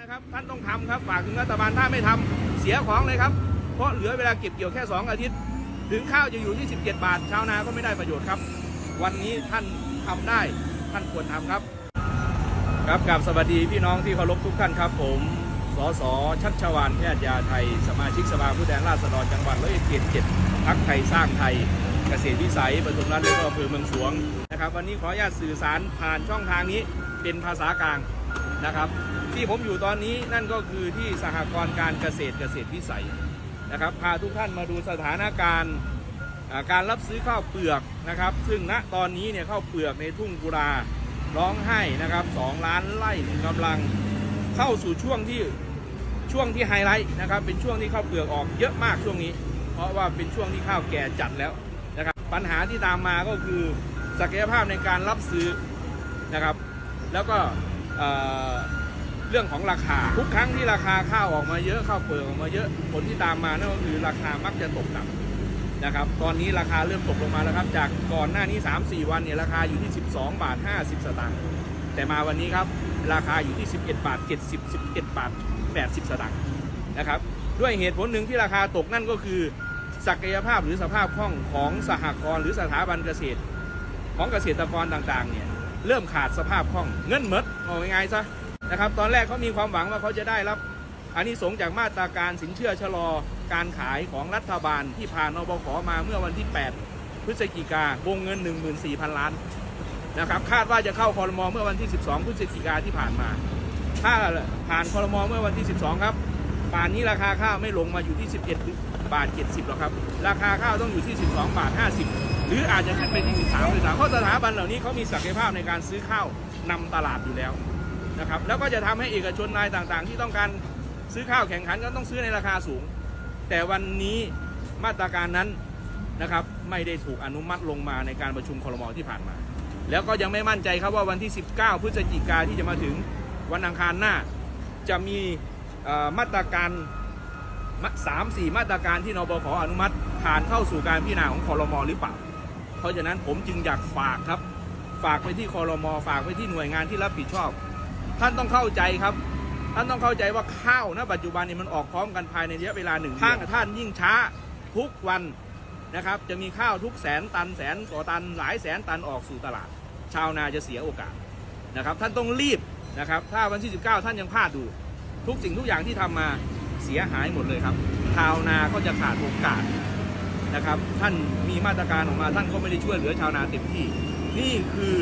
นะครับท่านต้องทำครับฝากถึงรัฐบาลถ้าไม่ทำเสียของเลยครับ เพราะเหลือเวลาเก็บเกี่ยวแค่ 2 อาทิตย์ ถึงข้าวจะอยู่ที่17บาท ชาวนาก็ไม่ได้ประโยชน์ครับ วันนี้ท่านทำได้ท่านควรทำครับ ครับกับสวัสดีพี่น้องที่เคารพทุกท่านครับ ผมสสชัชวานแพทย์ยาไทย สมาชิกสภาผู้แทนราษฎรจังหวัดร้อยเอ็ดเขตเจ็ดพักไทยสร้างไทยเกษตรวิสัยปทุมรัฐและอำเภอเมืองสวงนะครับ วันนี้ขออนุญาตสื่อสารผ่านช่องทางนี้เป็นภาษากลางนะครับ ที่ผมอยู่ตอนนี้นั่นก็คือที่สหกรณ์การเกษตรเกษตรวิสัยนะครับ พาทุกท่านมาดูสถานการณ์การรับซื้อข้าวเปลือกนะครับ ซึ่งณตอนนี้เนี่ยข้าวเปลือกในทุ่งกุราร้องไห้นะครับ2ล้านไร่กำลังเข้าสู่ช่วงที่ช่วงที่ไฮไลท์นะครับ เป็นช่วงที่ข้าวเปลือกออกเยอะมากช่วงนี้ เพราะว่าเป็นช่วงที่ข้าวแก่จัดแล้วนะครับ ปัญหาที่ตามมาก็คือศักยภาพในการรับซื้อนะครับ แล้วก็ เรื่องของราคา ทุกครั้งที่ราคาข้าวออกมาเยอะข้าวเปลือกออกมาเยอะผลที่ตามมานั่นก็คือราคามักจะตกต่ำนะครับตอนนี้ราคาเริ่มตกลงมาแล้วครับ จากก่อนหน้านี้ 3-4 วันเนี่ยราคาอยู่ที่ 12 บาท 50 สตางค์แต่มาวันนี้ครับราคาอยู่ที่ 11 บาท 70 11 บาท 80 สตางค์นะครับด้วยเหตุผลหนึ่งที่ราคาตกนั่นก็คือ ศักยภาพหรือสภาพคล่องของสหกรณ์หรือสถาบันเกษตร ของเกษตรกรต่างๆเนี่ยเริ่มขาดสภาพคล่องเงินหมดเอาง่ายๆซะ นะครับ ตอนแรกเขามีความหวังว่าเขาจะได้รับอานิสงส์จากมาตราการสินเชื่อชะลอการขายของรัฐบาลที่ผ่านนบขมาเมื่อวันที่ 8 พฤศจิกาวงเงิน 14,000 ล้านนะครับ คาดว่าจะเข้าคอรมอเมื่อวันที่ 12 พฤศจิกาที่ผ่านมา ถ้าผ่านคอรมอเมื่อวันที่ 12 ครับ ป่านนี้ราคาข้าวไม่ลงมาอยู่ที่ 11 บาท 70หรอกครับ ราคาข้าวต้องอยู่ที่ 12 บาท 50 หรืออาจจะขึ้นไปที่ 13เลยเพราะสถาบันเหล่านี้เขามีศักยภาพในการซื้อข้าวนำตลาดอยู่แล้ว นะครับแล้วก็จะทำให้เอกชนรายต่างๆ ที่ต้องการซื้อข้าวแข่งขันก็ต้องซื้อในราคาสูง แต่วันนี้มาตรการนั้นนะครับไม่ได้ถูกอนุมัติลงมาในการประชุมครมที่ผ่านมา แล้วก็ยังไม่มั่นใจครับว่าวันที่ 19 พฤศจิกาที่จะมาถึงวันอังคารหน้า จะมีมาตรการสามสี่มาตรการที่นบขออนุมัติผ่านเข้าสู่การพิจารณาของคอรมอหรือเปล่า เพราะฉะนั้นผมจึงอยากฝากครับ ฝากไปที่คอรมอฝากไปที่หน่วยงานที่รับผิดชอบ ท่านต้องเข้าใจครับ ท่านต้องเข้าใจว่าข้าวณปัจจุบันนี้มันออกพร้อมกันภายในระยะเวลาหนึ่งถ้าท่านยิ่งช้าทุกวันนะครับ จะมีข้าวทุกแสนตันแสนกว่าตันหลายแสนตันออกสู่ตลาด ชาวนาจะเสียโอกาสนะครับ ท่านต้องรีบนะครับ ถ้าวันที่ 19 ท่านยังพลาดดู ทุกสิ่งทุกอย่างที่ทำมาเสียหายหมดเลยครับชาวนาก็จะขาดโอกาสนะครับ ท่านมีมาตรการออกมาท่านก็ไม่ได้ช่วยเหลือชาวนาเต็มที่ นี่คือ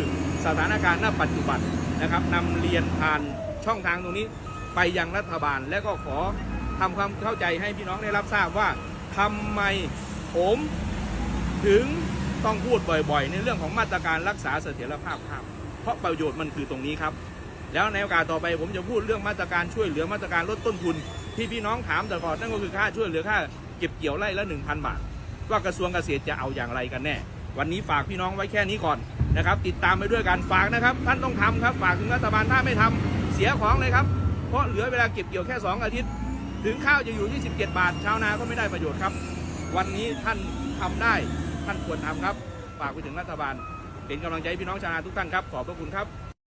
สถานการณ์ณปัจจุบัน นะครับนำเรียนผ่านช่องทางตรงนี้ไปยังรัฐบาล และก็ขอทำความเข้าใจให้พี่น้องได้รับทราบว่าทำไมผมถึงต้องพูดบ่อยๆ ในเรื่องของมาตรการรักษาเสถียรภาพข้าวเพราะประโยชน์มันคือตรงนี้ครับ แล้วในโอกาสต่อไปผมจะพูดเรื่องมาตรการช่วยเหลือมาตรการลดต้นทุน ที่พี่น้องถามแต่ก่อนนั่นก็คือค่าช่วยเหลือค่าเก็บเกี่ยวไร่ละ1,000 บาท ว่ากระทรวงเกษตรจะเอาอย่างไรกันแน่ วันนี้ฝากพี่น้องไว้แค่นี้ก่อนนะครับ ติดตามไปด้วยกันฝากนะครับ ท่านต้องทำครับ ฝากถึงรัฐบาลถ้าไม่ทำเสียของเลยครับ เพราะเหลือเวลาเก็บเกี่ยวแค่ 2 อาทิตย์ ถึงข้าวจะอยู่ที่17บาท ชาวนาก็ไม่ได้ประโยชน์ครับ วันนี้ท่านทำได้ท่านควรทำครับ ฝากไปถึงรัฐบาล เป็นกำลังใจพี่น้องชาวนาทุกท่านครับ ขอบพระคุณครับ